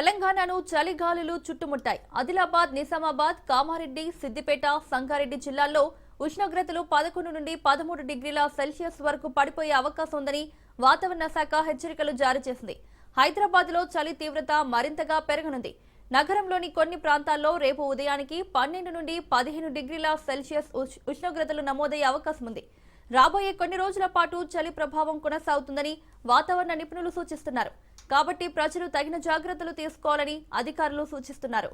తెలంగాణను చలిగాలులు చుట్టుముట్టాయి. ఆదిలాబాద్ నిజామాబాద్ కామారెడ్డి సిద్దిపేట సంగారెడ్డి జిల్లాల్లో ఉష్ణోగ్రతలు పదకొండు నుండి పదమూడు డిగ్రీల సెల్సియస్ వరకు పడిపోయే అవకాశం ఉందని వాతావరణ శాఖ హెచ్చరికలు జారీ చేసింది. హైదరాబాద్లో చలి తీవ్రత మరింతగా పెరగనుంది. నగరంలోని కొన్ని ప్రాంతాల్లో రేపు ఉదయానికి పన్నెండు నుండి పదిహేను డిగ్రీల సెల్సియస్ ఉష్- ఉష్ణోగ్రతలు నమోదయ్యే అవకాశం ఉంది. రాబోయే కొన్ని రోజుల పాటు చలి ప్రభావం కొనసాగుతుందని వాతావరణ నిపుణులు సూచిస్తున్నారు. కాబట్టి ప్రజలు తగిన జాగ్రత్తలు తీసుకోవాలని అధికారులు సూచిస్తున్నారు.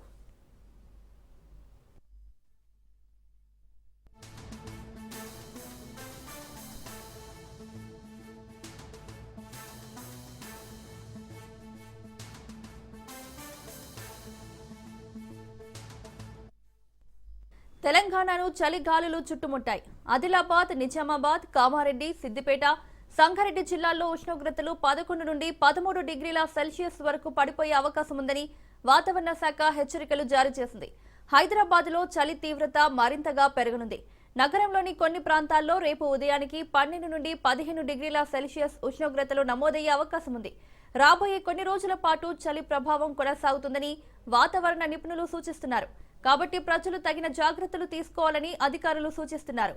తెలంగాణను చలిగాలులు చుట్టుముట్టాయి. ఆదిలాబాద్ నిజామాబాద్ కామారెడ్డి సిద్దిపేట సంగారెడ్డి జిల్లాల్లో ఉష్ణోగ్రతలు పదకొండు నుండి పదమూడు డిగ్రీల సెల్సియస్ వరకు పడిపోయే అవకాశం ఉందని వాతావరణ శాఖ హెచ్చరికలు జారీ చేసింది. హైదరాబాద్లో చలి తీవ్రత మరింతగా పెరగనుంది. నగరంలోని కొన్ని ప్రాంతాల్లో రేపు ఉదయానికి పన్నెండు నుండి పదిహేను డిగ్రీల సెల్సియస్ ఉష్ణోగ్రతలు నమోదయ్యే అవకాశం ఉంది. రాబోయే కొన్ని రోజుల పాటు చలి ప్రభావం కొనసాగుతుందని వాతావరణ నిపుణులు సూచిస్తున్నారు. కాబట్టి ప్రజలు తగిన జాగ్రత్తలు తీసుకోవాలని అధికారులు సూచిస్తున్నారు.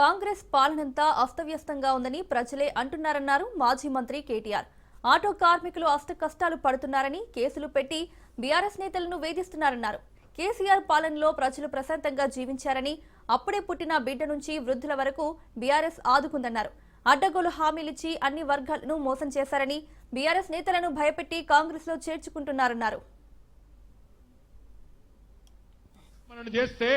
కాంగ్రెస్ పాలనంతా అస్తవ్యస్తంగా ఉందని ప్రజలే అంటున్నారన్నారు మాజీ మంత్రి కేటీఆర్. ఆటో కార్మికులు అష్ట కష్టాలు పడుతున్నారని కేసులు పెట్టి బీఆర్ఎస్ నేతలను వేధిస్తున్నారన్నారు. కేసీఆర్ పాలనలో ప్రజలు ప్రశాంతంగా జీవించారని అప్పుడే పుట్టిన బిడ్డ నుంచి వృద్ధుల వరకు బీఆర్ఎస్ ఆదుకుందన్నారు. అడ్డగోలు హామీలిచ్చి అన్ని వర్గాలను మోసం చేశారని బీఆర్ఎస్ నేతలను భయపెట్టి కాంగ్రెస్లో చేర్చుకుంటున్నారన్నారు చేస్తే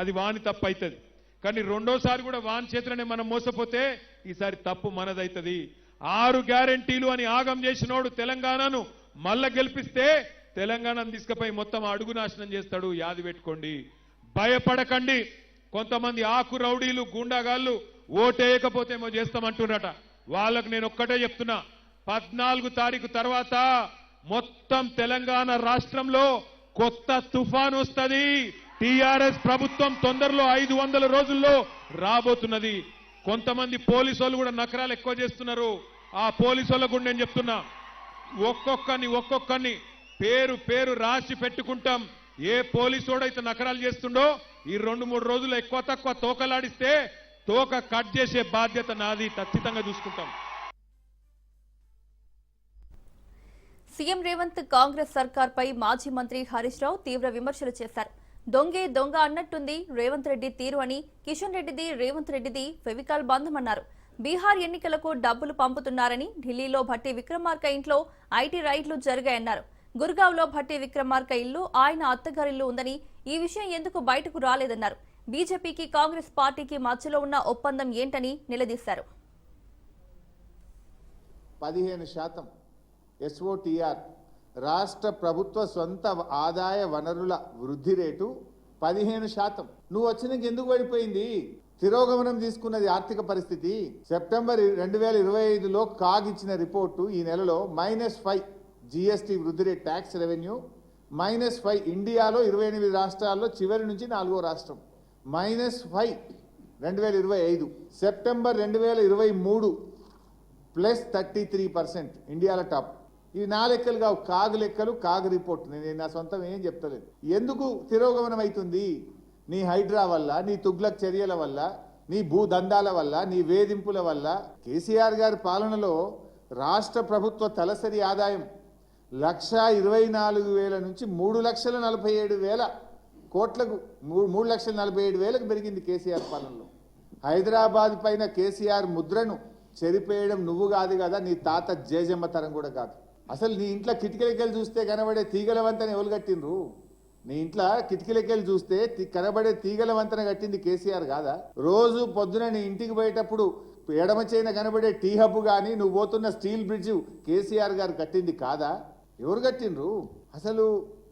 అది వాణి తప్పైతుంది. కానీ రెండోసారి కూడా వాన్ చేతులనే మనం మోసపోతే ఈసారి తప్పు మనదైతుంది. ఆరు గ్యారెంటీలు అని ఆగం చేసినోడు తెలంగాణను మళ్ళా గెలిపిస్తే తెలంగాణను తీసుకుపోయి మొత్తం అడుగు నాశనం చేస్తాడు యాది పెట్టుకోండి. భయపడకండి. కొంతమంది ఆకు రౌడీలు గూండాగాళ్ళు ఓటేయకపోతేమో చేస్తామంటున్నట వాళ్ళకు నేను ఒక్కటే చెప్తున్నా. పద్నాలుగు తారీఖు తర్వాత మొత్తం తెలంగాణ రాష్ట్రంలో కొత్త తుఫాన్ వస్తుంది. టిఆర్ఎస్ ప్రభుత్వం తొందరలో ఐదు వందల రోజుల్లో రాబోతున్నది. కొంతమంది పోలీసు వాళ్ళు కూడా నకరాలు ఎక్కువ చేస్తున్నారు. ఆ పోలీసు వాళ్ళకు కూడా నేను చెప్తున్నా ఒక్కొక్కరిని ఒక్కొక్కరిని పేరు పేరు రాసి పెట్టుకుంటాం. ఏ పోలీసోడైతే నకరాలు చేస్తుండో ఈ రెండు మూడు రోజులు ఎక్కువ తక్కువ తోకలాడిస్తే తోక కట్ చేసే బాధ్యత నాది ఖచ్చితంగా చూసుకుంటాం. సీఎం రేవంత్ కాంగ్రెస్ సర్కార్పై మాజీ మంత్రి హరీష్ రావు తీవ్ర విమర్శలు చేశారు. దొంగే దొంగ అన్నట్టుంది రేవంత్ రెడ్డి తీరు అని కిషన్ రెడ్డిది రేవంత్ రెడ్డిది ఫెవికాల్ బంధమన్నారు. బీహార్ ఎన్నికలకు డబ్బులు పంపుతున్నారని ఢిల్లీలో భట్టి విక్రమార్క ఇంట్లో ఐటీ రైడ్లు జరిగాయన్నారు. గుర్గావ్లో భట్టి విక్రమార్క ఇల్లు ఆయన అత్తగారిల్లు ఉందని ఈ విషయం ఎందుకు బయటకు రాలేదన్నారు. బీజేపీకి కాంగ్రెస్ పార్టీకి మధ్యలో ఉన్న ఒప్పందం ఏంటని నిలదీశారు. పదిహేను శాతం ఎస్ఓటిఆర్ రాష్ట్ర ప్రభుత్వ సొంత ఆదాయ వనరుల వృద్ధి రేటు పదిహేను శాతం. నువ్వు వచ్చినాక ఎందుకు పడిపోయింది? తిరోగమనం తీసుకున్నది ఆర్థిక పరిస్థితి. సెప్టెంబర్ రెండు వేల ఇరవై ఐదులో కాగ్ ఇచ్చిన రిపోర్టు ఈ నెలలో మైనస్ ఫైవ్ జిఎస్టీ వృద్ధి rate tax revenue. Minus five ఇండియాలో ఇరవై ఎనిమిది రాష్ట్రాల్లో చివరి నుంచి నాలుగో రాష్ట్రం. మైనస్ ఫైవ్ రెండు వేల ఇరవై ఐదు. సెప్టెంబర్ రెండు వేల ఇరవై మూడు ప్లస్ థర్టీ త్రీ పర్సెంట్ ఇండియాలో టాప్. ఇవి నా లెక్కలు కావు కాగు లెక్కలు కాగు రిపోర్ట్. నేను నా సొంతం ఏం చెప్తలేదు. ఎందుకు తిరోగమనం అవుతుంది నీ హైడ్రా వల్ల నీ తుగ్లక్ చర్యల వల్ల నీ భూదందాల వల్ల నీ వేధింపుల వల్ల కేసీఆర్ గారి పాలనలో రాష్ట్ర ప్రభుత్వ తలసరి ఆదాయం లక్ష ఇరవై నాలుగు వేల నుంచి మూడు లక్షల నలభై ఏడు వేల కోట్లకు మూడు లక్షల నలభై ఏడు వేలకు పెరిగింది కేసీఆర్ పాలనలో. హైదరాబాద్ పైన కేసీఆర్ ముద్రను చెరిపేయడం నువ్వు కాదు కదా నీ తాత జేజమ్మ తరం కూడా కాదు. అసలు నీ ఇంట్లో కిటికీలకెళ్ళి చూస్తే కనబడే తీగల వంతన ఎవరు కట్టిండ్రు? నీ ఇంట్లో కిటికీలకెళ్ళి చూస్తే కనబడే తీగల వంతెన కట్టింది కేసీఆర్ కాదా? రోజు పొద్దున నీ ఇంటికి పోయేటప్పుడు ఎడమ చేయిన కనబడే టీ హబ్ కానీ నువ్వు పోతున్న స్టీల్ బ్రిడ్జ్ కేసీఆర్ గారు కట్టింది కాదా? ఎవరు కట్టిండ్రు? అసలు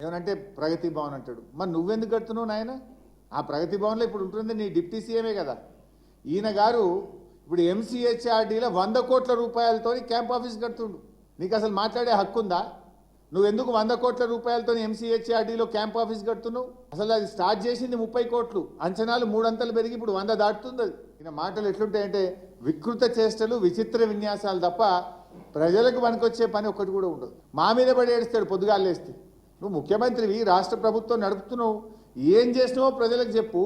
ఏమనంటే ప్రగతి భవన్ అంటాడు. మరి నువ్వెందుకు కడుతున్నావు నాయన? ఆ ప్రగతి భవన్లో ఇప్పుడు ఉంటుంది నీ డిప్టీ సీఎమే కదా. ఈయన గారు ఇప్పుడు ఎంసీహెచ్ఆర్డీలో వంద కోట్ల రూపాయలతో క్యాంప్ ఆఫీస్ కడుతుండు. నీకు అసలు మాట్లాడే హక్కు ఉందా నువ్వు ఎందుకు వంద కోట్ల రూపాయలతో ఎంసీహెచ్ఆర్డీలో క్యాంప్ ఆఫీస్ కడుతున్నావు? అసలు అది స్టార్ట్ చేసింది ముప్పై కోట్లు. అంచనాలు మూడంతలు పెరిగి ఇప్పుడు వంద దాటుతుంది అది. ఈయన మాటలు ఎట్లుంటాయంటే వికృత చేష్టలు విచిత్ర విన్యాసాలు తప్ప ప్రజలకు పనికొచ్చే పని ఒక్కటి కూడా ఉండదు. మా మీద పడి ఏడుస్తాడు పొద్దుగాలేస్తే నువ్వు ముఖ్యమంత్రివి రాష్ట్ర ప్రభుత్వం నడుపుతున్నావు. ఏం చేసినావో ప్రజలకు చెప్పు.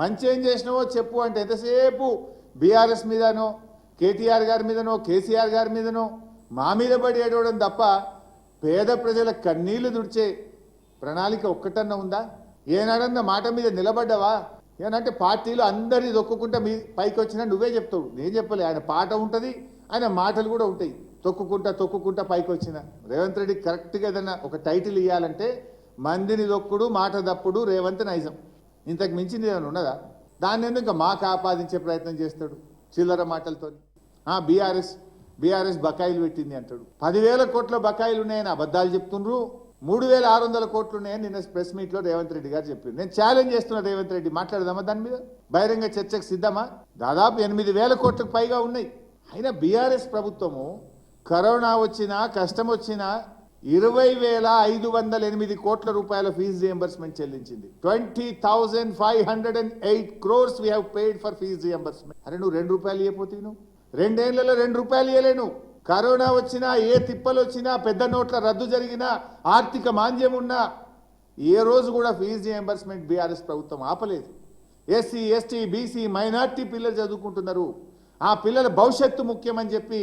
మంచి ఏం చేసినావో చెప్పు అంటే ఎంతసేపు బీఆర్ఎస్ మీదనో కేటీఆర్ గారి మీదనో కేసీఆర్ గారి మీదనో మా మీద పడి ఏడవడం తప్ప పేద ప్రజల కన్నీళ్ళు దుడిచే ప్రణాళిక ఒక్కటన్నా ఉందా? ఏనాడన్నా మాట మీద నిలబడ్డావా? ఏనంటే పార్టీలు అందరినీ దొక్కుకుంటా మీ పైకి వచ్చినా నువ్వే చెప్తావు. నేను చెప్పలే. ఆయన పాట ఉంటుంది ఆయన మాటలు కూడా ఉంటాయి. తొక్కుకుంటా తొక్కుకుంటా పైకి వచ్చిన రేవంత్ రెడ్డి కరెక్ట్గా ఏదన్నా ఒక టైటిల్ ఇవ్వాలంటే మందిని దొక్కుడు మాట దప్పుడు రేవంత్ నైజం. ఇంతకు మించింది ఏమైనా ఉన్నదా? దాన్ని ఎందుకు మాకు ఆపాదించే ప్రయత్నం చేస్తాడు చిల్లర మాటలతో బీఆర్ఎస్ బీఆర్ఎస్ బకాయిలు పెట్టింది అంటాడు. పదివేల కోట్ల బకాయిలు ఉన్నాయని అబద్ధాలు చెప్తుండ్రు. మూడు వేల ఆరు వందల కోట్లు ఉన్నాయని నిన్న ప్రెస్ మీట్లో రేవంత్ రెడ్డి గారు చెప్పింది నేను ఛాలెంజ్ చేస్తున్నా రేవంత్ రెడ్డి మాట్లాడదామా దాని మీద? బహిరంగ చర్చకు సిద్ధమా? దాదాపు ఎనిమిది వేల కోట్లకు పైగా ఉన్నాయి. అయినా బీఆర్ఎస్ ప్రభుత్వము కరోనా వచ్చినా కష్టం వచ్చినా ఇరవై వేల ఐదు వందల ఎనిమిది కోట్ల రూపాయల fee reimbursement చెల్లించింది. Twenty thousand five hundred and eight crores we have paid for fee reimbursement అరే నువ్వు రెండు రూపాయలు ఇవ్వపోతే నువ్వు? రెండేళ్ళలో రెండు రూపాయలు ఇవ్వలేను కరోనా వచ్చినా ఏ తిప్పలు వచ్చినా పెద్ద నోట్ల రద్దు జరిగినా ఆర్థిక మాంద్యం ఉన్నా ఏ రోజు కూడా ఫీజు రియంబర్స్మెంట్ బీఆర్ఎస్ ప్రభుత్వం ఆపలేదు. ఎస్సీ ఎస్టీ బీసీ మైనార్టీ పిల్లలు చదువుకుంటున్నారు. ఆ పిల్లల భవిష్యత్తు ముఖ్యమని చెప్పి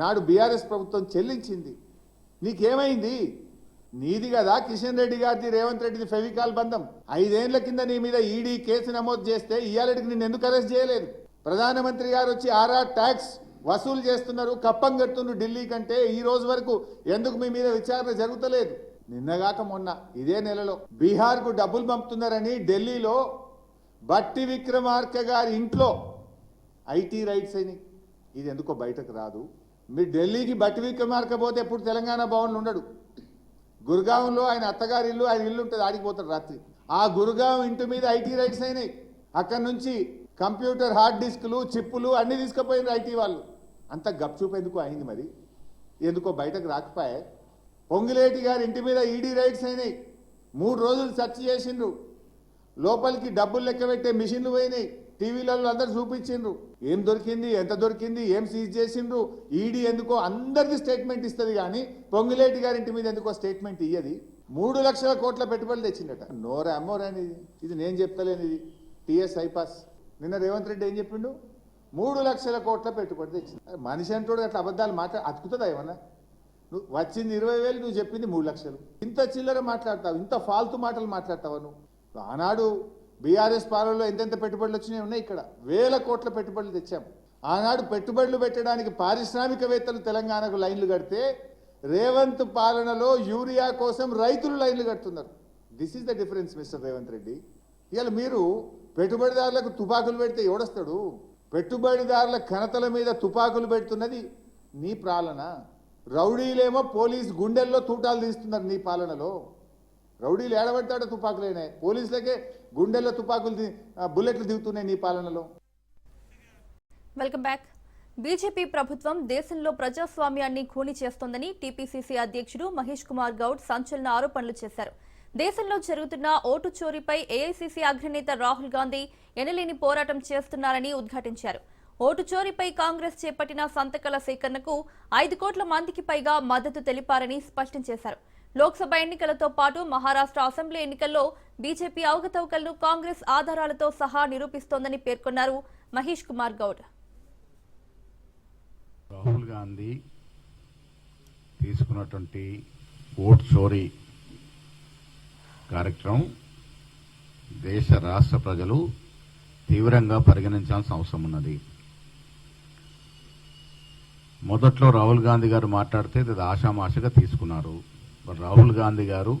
నాడు బీఆర్ఎస్ ప్రభుత్వం చెల్లించింది. నీకేమైంది? నీది కదా కిషన్ రెడ్డి గారిది రేవంత్ రెడ్డిది ఫెవికాల్ బంధం. ఐదేళ్ళ కింద నీ మీద ఈడీ కేసు నమోదు చేస్తే ఇవాళకి నిన్ను ఎందుకు అరెస్ట్ చేయలేదు? ప్రధానమంత్రి గారు వచ్చి ఆర్ఆర్ ట్యాక్స్ వసూలు చేస్తున్నారు కప్పం కడుతున్నారు ఢిల్లీ కంటే ఈ రోజు వరకు ఎందుకు మీ మీద విచారణ జరుగుతలేదు? నిన్నగాక మొన్న ఇదే నెలలో బీహార్కు డబ్బులు పంపుతున్నారని ఢిల్లీలో బట్టి విక్రమార్క గారి ఇంట్లో ఐటీ రైట్స్ అని ఇది ఎందుకో బయటకు రాదు. మీరు ఢిల్లీకి బట్టి విక్రమార్క పోతే ఎప్పుడు తెలంగాణ భవన్లు ఉండడు. గురుగావంలో ఆయన అత్తగారి ఇల్లు ఆయన ఇల్లు ఉంటుంది ఆడికి పోతాడు రాత్రి. ఆ గురుగాం ఇంటి మీద ఐటీ రైట్స్ అయినాయి. అక్కడి నుంచి కంప్యూటర్ హార్డ్ డిస్క్లు చిప్పులు అన్నీ తీసుకుపోయింది ఐటీ వాళ్ళు. అంత గప్చూప్ ఎందుకు అయింది మరి? ఎందుకో బయటకు రాకపోయే. పొంగిలేటి గారి ఇంటి మీద ఈడీ రైట్స్ అయినాయి. మూడు రోజులు సెర్చ్ చేసిండ్రు. లోపలికి డబ్బులు లెక్క పెట్టే మిషన్లు పోయినాయి. టీవీలలో అందరు చూపించిండ్రు. ఏం దొరికింది ఎంత దొరికింది ఏం సీజ్ చేసిండ్రు ఈడీ ఎందుకో అందరికీ స్టేట్మెంట్ ఇస్తుంది కానీ పొంగులేటి గారి ఇంటి మీద ఎందుకో స్టేట్మెంట్ ఇయ్యది. మూడు లక్షల కోట్ల పెట్టుబడులు తెచ్చిండట. నోరా అమ్మోరాని అనేది ఇది నేను చెప్తలేనిది. టిఎస్ ఐపాస్ నిన్న రేవంత్ రెడ్డి ఏం చెప్పిండు? మూడు లక్షల కోట్ల పెట్టుబడి తెచ్చింది. మనిషి అంటోడు అట్లా అబద్ధాలు మాట్లా అతుకుతుందా ఏమన్నా? నువ్వు వచ్చింది ఇరవై వేలు నువ్వు చెప్పింది మూడు లక్షలు. ఇంత చిల్లర మాట్లాడతావు ఇంత ఫాల్తు మాటలు మాట్లాడతావా నువ్వు? ఆనాడు బీఆర్ఎస్ పాలనలో ఎంతెంత పెట్టుబడులు వచ్చినాయి ఉన్నాయి ఇక్కడ? వేల కోట్ల పెట్టుబడులు తెచ్చాం. ఆనాడు పెట్టుబడులు పెట్టడానికి పారిశ్రామికవేత్తలు తెలంగాణకు లైన్లు కడితే రేవంత్ పాలనలో యూరియా కోసం రైతులు లైన్లు కడుతున్నారు. This is the difference mister Revanth Reddy. ఇవాళ మీరు పెట్టుబడిదారులకు తుపాకులు పెడితే ఎవడొస్తాడు? పెట్టుబడిదారుల ఘనతల మీద తుపాకులు పెడుతున్నది నీ పాలన. రౌడీలేమో పోలీస్ గుండెల్లో తూటాలు తీస్తున్నారు నీ పాలనలో. రౌడీలు ఏడబడతాడో తుపాకులేనే. పోలీసులకే గుండెల్లో తుపాకులు బుల్లెట్లు దిగుతున్నాయి నీ పాలనలో. Welcome back. బీజేపీ ప్రభుత్వం దేశంలో ప్రజాస్వామ్యాన్ని ఖూని చేస్తోందని టీపీసీసీ అధ్యక్షుడు మహేష్ కుమార్ గౌడ్ సంచలన ఆరోపణలు చేశారు. దేశంలో జరుగుతున్న ఓటు చోరీపై ఏఐసీసీ అగ్రనేత రాహుల్ గాంధీ ఎనలేని పోరాటం చేస్తున్నారని ఉద్ఘాటించారు. ఓటు చోరీపై కాంగ్రెస్ చేపట్టిన సంతకాల సేకరణకు ఐదు కోట్ల మందికి పైగా మద్దతు తెలిపారని స్పష్టం చేశారు. లోక్సభ ఎన్నికలతో పాటు మహారాష్ట్ర అసెంబ్లీ ఎన్నికల్లో బీజేపీ అవకతవకలను కాంగ్రెస్ ఆధారాలతో సహా నిరూపిస్తోందని పేర్కొన్నారు మహేష్ కుమార్ గౌడ్. రాహుల్ గాంధీ తీసుకున్నటువంటి ఓట్ చోరీ కార్యక్రమం దేశ రాష్ట్ర ప్రజలు తీవ్రంగా పరిగణించాల్సిన అవసరం ఉన్నది. మొదట్లో రాహుల్ గాంధీ గారు మాట్లాడితే ఇది ఆషామాషగా తీసుకున్నారు. రాహుల్ గాంధీ గారు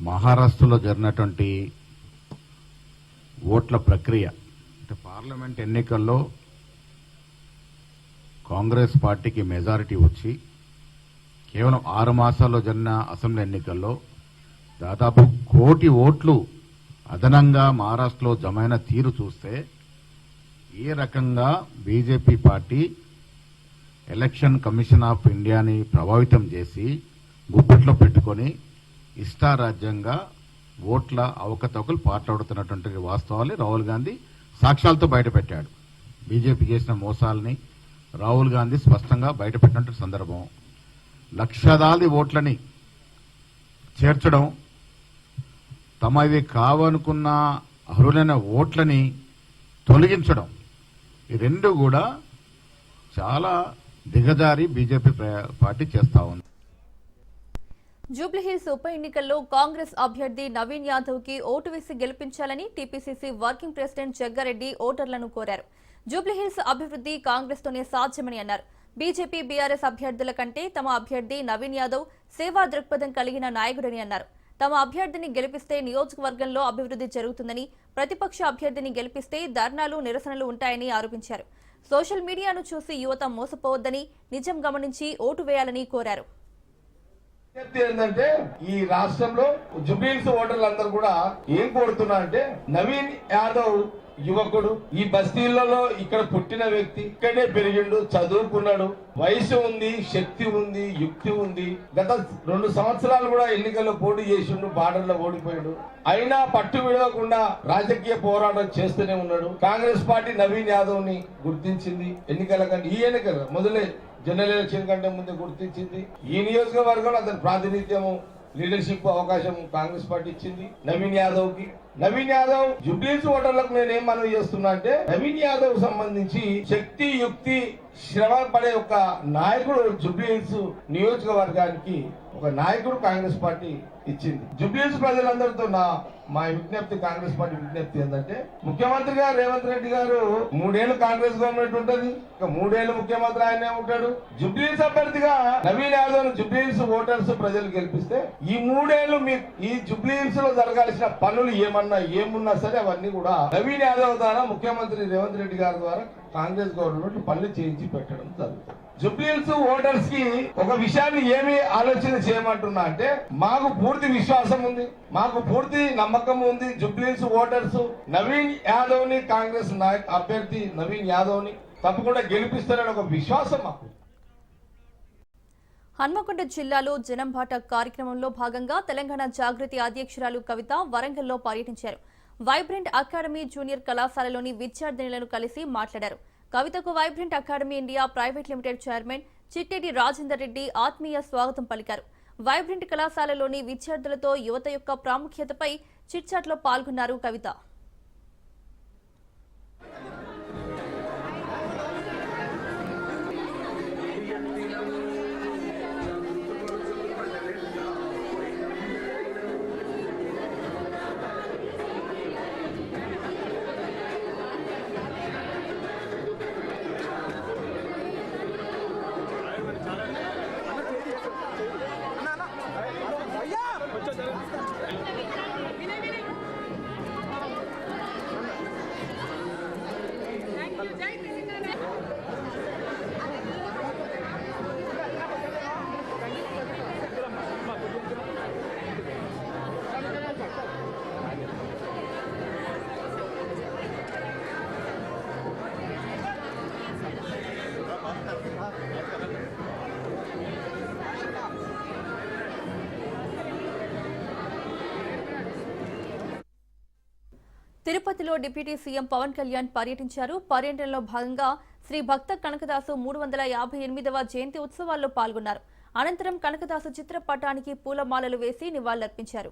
మహారాష్ట్రలో జరిగినటువంటి ఓట్ల ప్రక్రియ అంటే పార్లమెంట్ ఎన్నికల్లో కాంగ్రెస్ పార్టీకి మెజారిటీ వచ్చి కేవలం ఆరు మాసాల్లో జరిగిన అసెంబ్లీ ఎన్నికల్లో దాదాపు కోటి ఓట్లు అదనంగా మహారాష్ట్రలో జమైన తీరు చూస్తే ఏ రకంగా BJP party election commission of ఇండియాని ప్రభావితం చేసి గుప్పట్లో పెట్టుకొని ఇష్టారాజ్యంగా ఓట్ల అవకతవకలు పాట్లాడుతున్నటువంటి వాస్తవాన్ని రాహుల్ గాంధీ సాక్ష్యాలతో బయటపెట్టాడు. బీజేపీ చేసిన మోసాలని రాహుల్ గాంధీ స్పష్టంగా బయటపెట్టినటువంటి సందర్భం. లక్షలాది ఓట్లని చేర్చడం తమవి కావనుకున్న అర్హులైన ఓట్లని తొలగించడం. ఈ రెండు కూడా చాలా దిగజారి బీజేపీ పార్టీ చేస్తా ఉంది. జూబ్లీహిల్స్ ఉప ఎన్నికల్లో కాంగ్రెస్ అభ్యర్థి నవీన్ యాదవ్కి ఓటు వేసి గెలిపించాలని టీపీసీసీ వర్కింగ్ ప్రెసిడెంట్ జగ్గారెడ్డి ఓటర్లను కోరారు. జూబ్లీహిల్స్ అభివృద్ధి కాంగ్రెస్ తోనే సాధ్యమని అన్నారు. బీజేపీ బీఆర్ఎస్ అభ్యర్థుల కంటే తమ అభ్యర్థి నవీన్ యాదవ్ సేవా దృక్పథం కలిగిన నాయకుడని అన్నారు. తమ అభ్యర్థిని గెలిపిస్తే నియోజకవర్గంలో అభివృద్ధి జరుగుతుందని ప్రతిపక్ష అభ్యర్థిని గెలిపిస్తే ధర్నాలు నిరసనలు ఉంటాయని ఆరోపించారు. సోషల్ మీడియాను చూసి యువత మోసపోవద్దని నిజం గమనించి ఓటు వేయాలని కోరారు. ఏంటంటే ఈ రాష్ట్రంలో జుబ్లీల్స్ ఓటర్లందరూ కూడా ఏం కోరుతున్నా అంటే నవీన్ యాదవ్ యువకుడు. ఈ బస్తీలలో ఇక్కడ పుట్టిన వ్యక్తి ఇక్కడే పెరిగిండు చదువుకున్నాడు. వయసు ఉంది శక్తి ఉంది యుక్తి ఉంది. గత రెండు సంవత్సరాలు కూడా ఎన్నికల్లో పోటీ చేసిండు బార్డర్లో ఓడిపోయాడు. అయినా పట్టు విడవకుండా రాజకీయ పోరాటం చేస్తూనే ఉన్నాడు. కాంగ్రెస్ పార్టీ నవీన్ యాదవ్ని గుర్తించింది ఎన్నికల కంటే ఈ ఎన్నికల మొదలే జనరల్ ఎలక్షన్ కంటే ముందు గుర్తించింది. ఈ నియోజకవర్గంలో అతని ప్రాతినిధ్యము లీడర్షిప్ అవకాశం కాంగ్రెస్ పార్టీ ఇచ్చింది. నవీన్ యాదవ్కి నవీన్ యాదవ్ జుబ్లీస్ ఓటర్లకు నేనేం మనవి చేస్తున్నా అంటే నవీన్ యాదవ్ సంబంధించి శక్తి యుక్తి శ్రమ పడే ఒక నాయకుడు జుబ్లీహిల్స్ నియోజకవర్గానికి ఒక నాయకుడు కాంగ్రెస్ పార్టీ ఇచ్చింది. జుబ్లీహిల్స్ ప్రజలందరితో నా మా విజ్ఞప్తి కాంగ్రెస్ పార్టీ విజ్ఞప్తి ఏంటంటే ముఖ్యమంత్రి గారు రేవంత్ రెడ్డి గారు మూడేళ్ళు కాంగ్రెస్ గవర్నమెంట్ ఉంటది. ఇక మూడేళ్ళు ముఖ్యమంత్రి ఆయనే ఉంటాడు. జుబ్లీహిల్స్ అభ్యర్థిగా నవీన్ యాదవ్ జుబ్లీహిల్స్ ఓటర్స్ ప్రజలు గెలిపిస్తే ఈ మూడేళ్ళు మీ ఈ జుబ్లీహిల్స్లో జరగాల్సిన పనులు ఏమన్నా ఏమున్నా సరే అవన్నీ కూడా నవీన్ యాదవ్ ద్వారా ముఖ్యమంత్రి రేవంత్ రెడ్డి గారి ద్వారా కాంగ్రెస్ గవర్నమెంట్ పనులు చేయించి పెట్టడం జరుగుతుంది. జుబ్లీల్స్ ఓటర్స్కి ఒక విషయాన్ని ఏమి ఆలోచన చేయమంటున్నా అంటే మాకు పూర్తి విశ్వాసం ఉంది మాకు పూర్తి నమ్మకం ఉంది. జుబ్లీల్స్ ఓటర్స్ నవీన్ యాదవ్ని కాంగ్రెస్ నాయక్ అభ్యర్థి నవీన్ యాదవ్ని తప్పకుండా గెలిపిస్తారని ఒక విశ్వాసం మాకు. హన్మకొండ జిల్లాలో జనంబాట కార్యక్రమంలో భాగంగా తెలంగాణ జాగృతి అధ్యక్షురాలు కవిత వరంగల్లో పర్యటించారు. వైబ్రెంట్ అకాడమీ జూనియర్ కళాశాలలోని విద్యార్థినులను కలిసి మాట్లాడారు. కవితకు vibrant academy India private limited chairman Chittedi Rajender Reddy ఆత్మీయ స్వాగతం పలికారు. వైబ్రెంట్ కళాశాలలోని విద్యార్థులతో యువత యొక్క ప్రాముఖ్యతపై చిట్చాట్లో పాల్గొన్నారు కవిత. తిరుపతిలో డిప్యూటీ సీఎం పవన్ కళ్యాణ్ పర్యటించారు. పర్యటనలో భాగంగా శ్రీ భక్త కనకదాసు మూడు వందల యాభై ఎనిమిదవ జయంతి ఉత్సవాల్లో పాల్గొన్నారు. అనంతరం కనకదాసు చిత్రపటానికి పూలమాలలు వేసి నివాళులర్పించారు.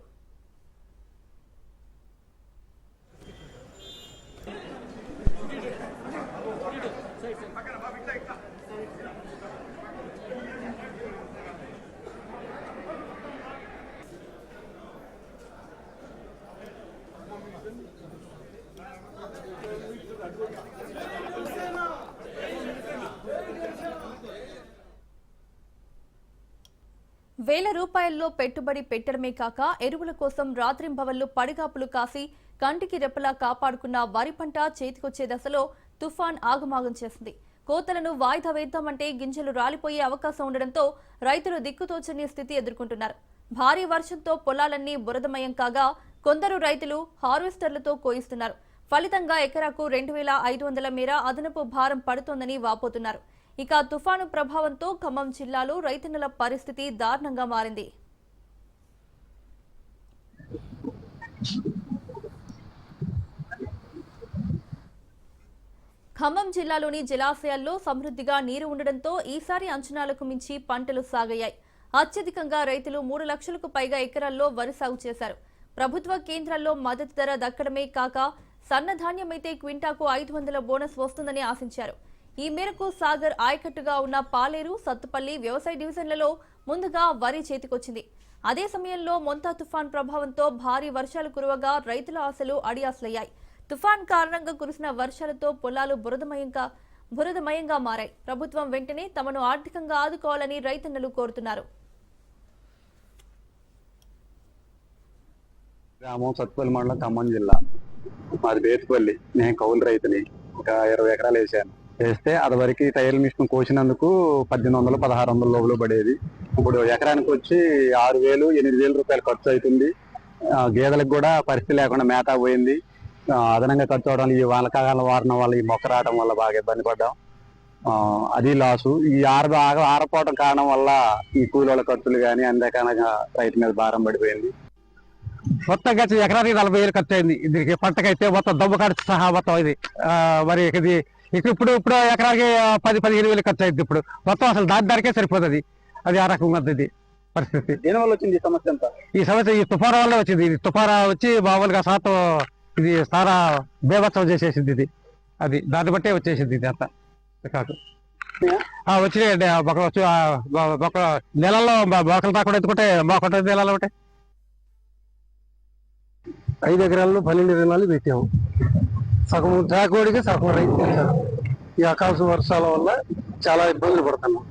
వేల రూపాయల్లో పెట్టుబడి పెట్టడమే కాక ఎరువుల కోసం రాత్రింబవళ్ళు పడిగాపులు కాసి కంటికి రెప్పలా కాపాడుకున్న వరి పంట చేతికొచ్చే దశలో తుఫాన్ ఆగమాగం చేసింది. కోతలను వాయిదా వేద్దామంటే గింజలు రాలిపోయే అవకాశం ఉండడంతో రైతులు దిక్కుతోచని స్థితి ఎదుర్కొంటున్నారు. భారీ వర్షంతో పొలాలన్నీ బురదమయం కాగా కొందరు రైతులు హార్వెస్టర్లతో కోయిస్తున్నారు. ఫలితంగా ఎకరాకు రెండు వేల ఐదు వందల మేర అదనపు భారం పడుతోందని వాపోతున్నారు. ఇక తుఫాను ప్రభావంతో ఖమ్మం జిల్లాలో రైతన్నల పరిస్థితి దారుణంగా మారింది. ఖమ్మం జిల్లాలోని జలాశయాల్లో సమృద్ధిగా నీరు ఉండడంతో ఈసారి అంచనాలకు మించి పంటలు సాగయ్యాయి అత్యధికంగా రైతులు మూడు లక్షలకు పైగా ఎకరాల్లో వరి సాగు చేశారు. ప్రభుత్వ కేంద్రాల్లో మద్దతు ధర దక్కడమే కాక సన్నధాన్యమైతే క్వింటాకు ఐదు వందల బోనస్ వస్తుందని ఆశించారు. ఈ మేరకు సాగర్ ఆయకట్టుగా ఉన్న పాలేరు సత్తుపల్లి వ్యవసాయ డివిజన్లలో ముందుగా వరి చేతికొచ్చింది. అదే సమయంలో మొంతా తుఫాన్ ప్రభావంతో భారీ వర్షాలు కురవగా రైతుల ఆశలు అడియాసలయ్యాయి. తుఫాన్ కారణంగా కురిసిన వర్షాలతో పొలాలు బురదమయంగా బురదమయంగా మారాయి. ప్రభుత్వం వెంటనే తమను ఆర్థికంగా ఆదుకోవాలని రైతన్నలు కోరుతున్నారు. గ్రామం సత్తుపల్లి మండలం ఖమ్మం జిల్లా. మాది బేతుపల్లి. నేను కౌలు రైతుని. ఒక ఇరవై ఎకరాలు వేసాను. వేస్తే అది వరకు టైల్ మిషన్ కోసినందుకు పద్దెనిమిది వందలు పదహారు వందల లోపల పడేది. ఇప్పుడు ఎకరానికి వచ్చి ఆరు వేలు ఎనిమిది వేల రూపాయలు ఖర్చు అవుతుంది గేదెలకు కూడా పరిస్థితి లేకుండా మేత పోయింది. అదనంగా ఖర్చు అవడం ఈ వానకాలం వాడడం వల్ల ఈ మొక్క రావడం వల్ల బాగా ఇబ్బంది పడ్డాం. అది లాసు ఈ ఆర ఆగ- ఆరపోవడం కారణం వల్ల ఈ కూలీల ఖర్చులు కానీ అందకనగా రైతు మీద భారం పడిపోయింది. మొత్తం ఖర్చు ఎకరానికి నలభై వేలు ఖర్చు అయింది. దీనికి పంటకైతే మొత్తం దమ్ము ఖర్చు సహా మొత్తం ఇది. మరి ఇది ఇక ఇప్పుడు ఇప్పుడు ఎకరానికి ఆ, పది పదిహేను వేలు ఖర్చు అయింది ఇప్పుడు. మొత్తం అసలు దాని దానికే సరిపోతుంది. అది ఆ రకంగా ఉంది పరిస్థితి. దీనివల్ల వచ్చింది ఈ సమస్య అంతా? ఈ సమస్య ఈ తుఫాను వల్ల వచ్చింది. ఇది తుఫాను వచ్చి మామూలుగా శాతం ఇది సారా బేభత్సం చేసేసింది ఇది. అది దాన్ని బట్టే వచ్చేసింది ఇది అంతా. కాకు ఆ, వచ్చినాయండి మొ- మొక్క నెలల్లో మొక్కలు రాకుండా ఎత్తుకుంటే మొక్క నెలలో ఒకటే? ఐదు ఎకరాల్లో పన్నెండు ఎకరాలు పెట్టాము. సగం జాకోడికి సగం రైతు ఈ ఆకాశ వర్షాల వల్ల చాలా ఇబ్బందులు పడుతున్నాం.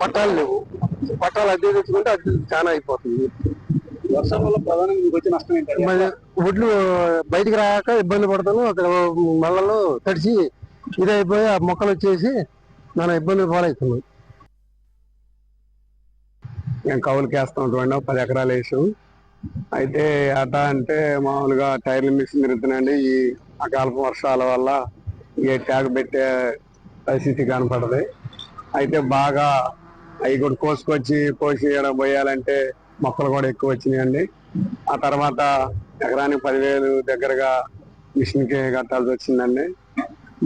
పట్టాలు లేవు. పట్టాలు అద్దె తెచ్చుకుంటే అది చాలా అయిపోతుంది. వర్షం వల్ల ప్రధానంగా వచ్చే నష్టం ఏంటంటే ఒడ్లు బయటికి రాక ఇబ్బంది పడతాను అక్కడ మళ్ళలో తడిచి ఇదైపోయి ఆ మొక్కలు వచ్చేసి మన ఇబ్బంది పాలవుతున్నాం మేము కౌలుకి వేస్తాం చూడండి. పది ఎకరాలు వేసాం. అయితే అట అంటే మామూలుగా టైర్ల మిషన్ తిరుగుతున్నాయండి. ఈ అకాలపు వర్షాల వల్ల ఏ ట్యాగ్ పెట్టే పరిస్థితి కనపడదు. అయితే బాగా అవి కూడా కోసుకొచ్చి కోసి పోయాలంటే మొక్కలు కూడా ఎక్కువ వచ్చినాయండి. ఆ తర్వాత ఎకరానికి పదివేలు దగ్గరగా మిషన్కి కట్టాల్సి వచ్చిందండి.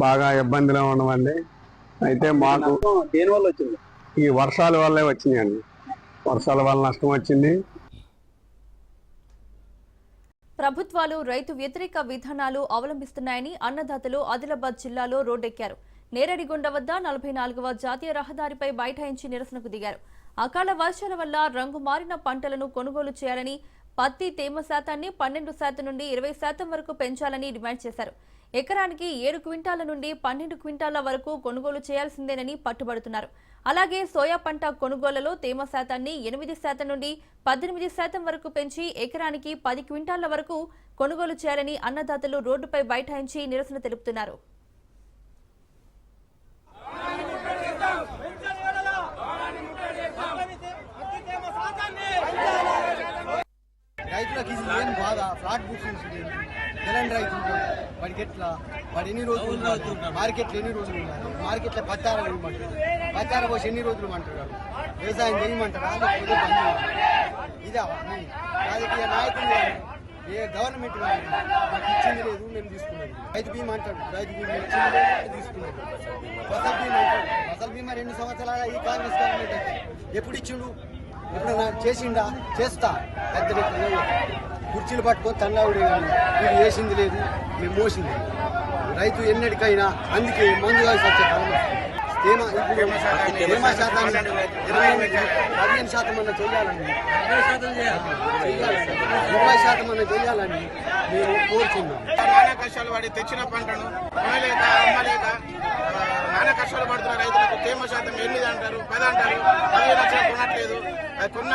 బాగా ఇబ్బందిలో ఉన్నామండి. అయితే మాకు దేని వల్ల వచ్చింది? ఈ వర్షాల వల్లే వచ్చినాయండి. వర్షాల వల్ల నష్టం వచ్చింది. ప్రభుత్వాలు రైతు వ్యతిరేక విధానాలు అవలంబిస్తున్నాయని అన్నదాతలు ఆదిలాబాద్ జిల్లాలో రోడ్డెక్కారు. నేరడిగొండ వద్ద నలభై నాలుగవ జాతీయ రహదారిపై బైఠాయించి నిరసనకు దిగారు. అకాల వర్షాల వల్ల రంగు మారిన పంటలను కొనుగోలు చేయాలని పత్తి తేమ శాతాన్ని పన్నెండు శాతం నుండి ఇరవై శాతం వరకు పెంచాలని డిమాండ్ చేశారు. ఎకరానికి ఏడు క్వింటాల నుండి పన్నెండు క్వింటాల వరకు కొనుగోలు చేయాల్సిందేనని పట్టుబడుతున్నారు. అలాగే సోయా పంట కొనుగోళ్ళలో తేమ శాతాన్ని ఎనిమిది శాతం నుండి పద్దెనిమిది శాతం వరకు పెంచి ఎకరానికి పది క్వింటాళ్ళ వరకు కొనుగోలు చేయాలని అన్నదాతలు రోడ్డుపై బైఠాయించి నిరసన తెలుపుతున్నారు. రైతులకు ఇది ఏం బాధ ఫ్లాట్ బుక్స్ తెలంగాణ రైతులు. వాడికి ఎట్లా వాడు ఎన్ని రోజులు? మార్కెట్లో ఎన్ని రోజులు ఉండాలి? మార్కెట్లో పచ్చార ఇవ్వమంటారు పచ్చార పోసి ఎన్ని రోజులు అంటారు వ్యవసాయం చేయమంటారా? ఇదా. రాజకీయ నాయకులు ఏ గవర్నమెంట్ కానీ మాకు ఇచ్చింది లేదు మేము తీసుకున్నాం రైతు బీమా అంటాడు రైతు బీమా ఇచ్చింది లేదు తీసుకున్నాం ఫసల్ బీమా అంటాడు ఫసల్ బీమా రెండు సంవత్సరాల ఈ కాంగ్రెస్ గవర్నమెంట్ అయితే ఎప్పుడు ఇచ్చిండు? ఎప్పుడన్నా చేసిండా? చేస్తా. పెద్ద కుర్చీలు పట్టుకొని తన్నావుడే కానీ వీడు వేసింది లేదు. మేము మోసింది. రైతు ఎన్నటికైనా అందుకే మందు కాసి వచ్చే కాలం వస్తుంది. తేమ ఇప్పుడు తేమ శాతాన్ని ఇరవై పదిహేను శాతం అన్న చేయాలండి ముప్పై శాతం అన్న చేయాలని మేము కోరుతున్నాం నానా కష్టాలు పడి తెచ్చిన పంటను కొనలేక అమ్మలేక నానా కష్టాలు పడుతున్న రైతులకు తేమ శాతం ఎనిమిది అంటారు పది అంటారు పదిహేను వచ్చినా కొనట్లేదు. అది కొన్న